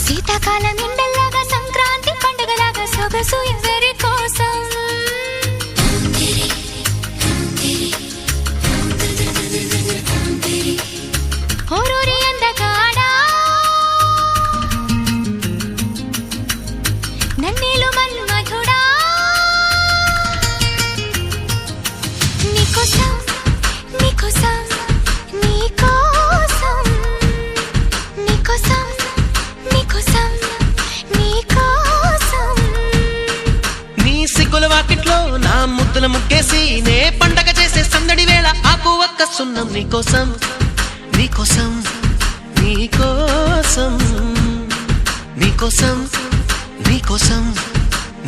శీతాకాలం ఎండల్లాగా సంక్రాంతి పండుగలాగా సొగసు ఎవరి కోసం ఓరూరి అందగా సున్నం నీకోసం నీకోసం నీకోసం నీకోసం నీకోసం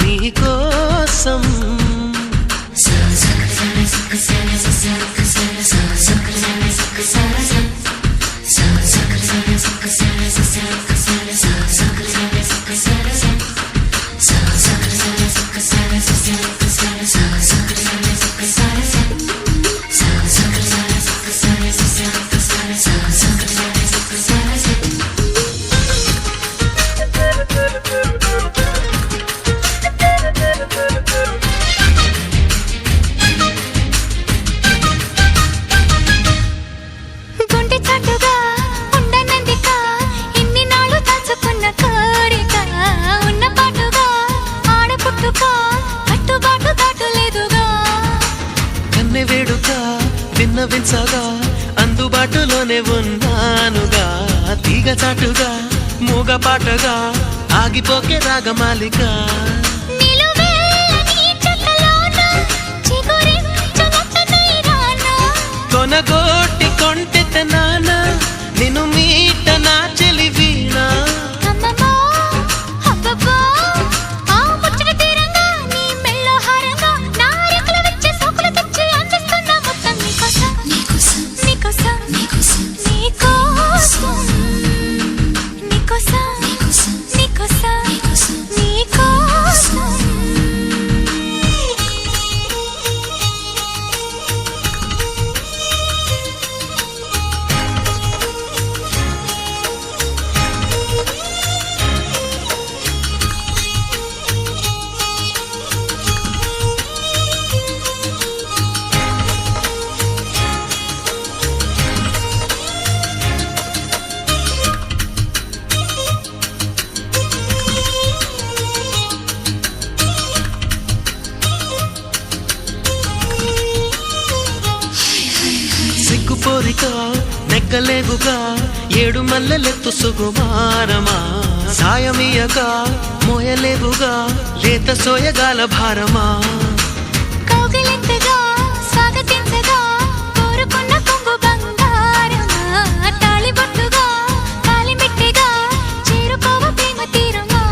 నీకోసం. గుండె నిన్నే వేడుగా విన్నవించగా అందుబాటులోనే ఉన్నానుగా. తీగ చాటుగా మూగ పాటగా ఆగిపోకే రాగమాలిక. కొనగోటి కొంటెతనా నెక్కలేవుగా ఏడు మల్లెలెత్తు సుగుమారమా సాయమీయగా మోయలేవుగా లేత సోయగాల భారమా? కౌగిలింతగా, స్వాగతించగా, కోరుకున్న కొంగు బంగారమా, తాళిబొట్టుగా, తాళిమెట్టెగా, చేరుకోవ ప్రేమ తీరమా.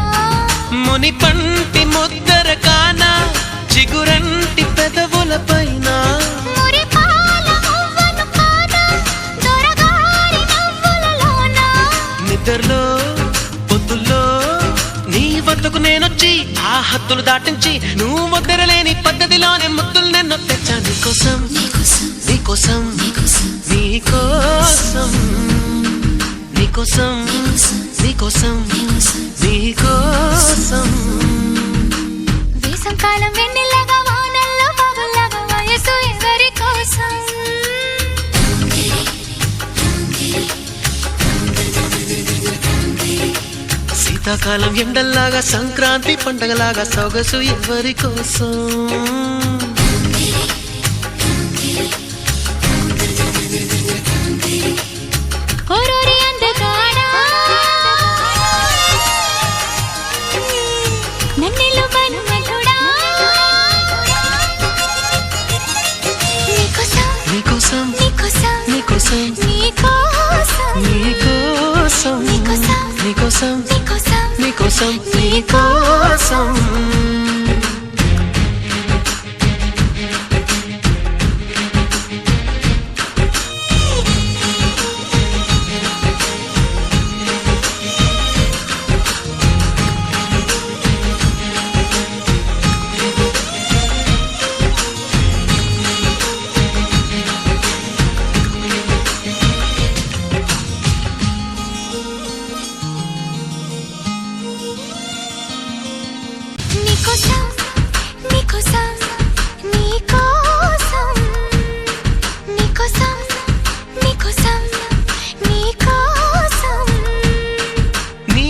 ముని పంటి ముద్దర కాన చిగురంటి పెదవుల పైన వద్దకు నేనొచ్చి ఆ హద్దులు దాటించి నువ్వు ముద్దరలేని పద్ధతిలోనే ముద్దులు నిన్ను తెచ్చా నీకోసం. నీకోసం. నీకోసం. నీకోసం. నీకోసం. నీకోసం. వేసంకాలం వెన్నెల్లగా, వానల్లో శీతాకాలం ఎండల్లాగా సంక్రాంతి పండగలాగా సొగసు ఎవరి కోసం. ఓరోరి అందగాడా నన్నెలు మన్మధుడా నీకోసం. నీకోసం నీకోసం నీకోసం నీకోసం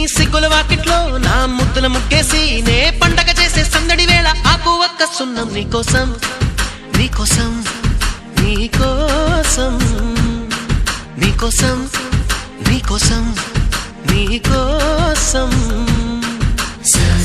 సిగ్గుల వాకిట్లో నా ముద్దుల ముగ్గేసి నే పండగ చేసే వేళ ఆకు ఒక్క సున్నం నీకోసం నీకోసం నీకోసం. నీకోసం నీకోసం నీకోసం. Sakın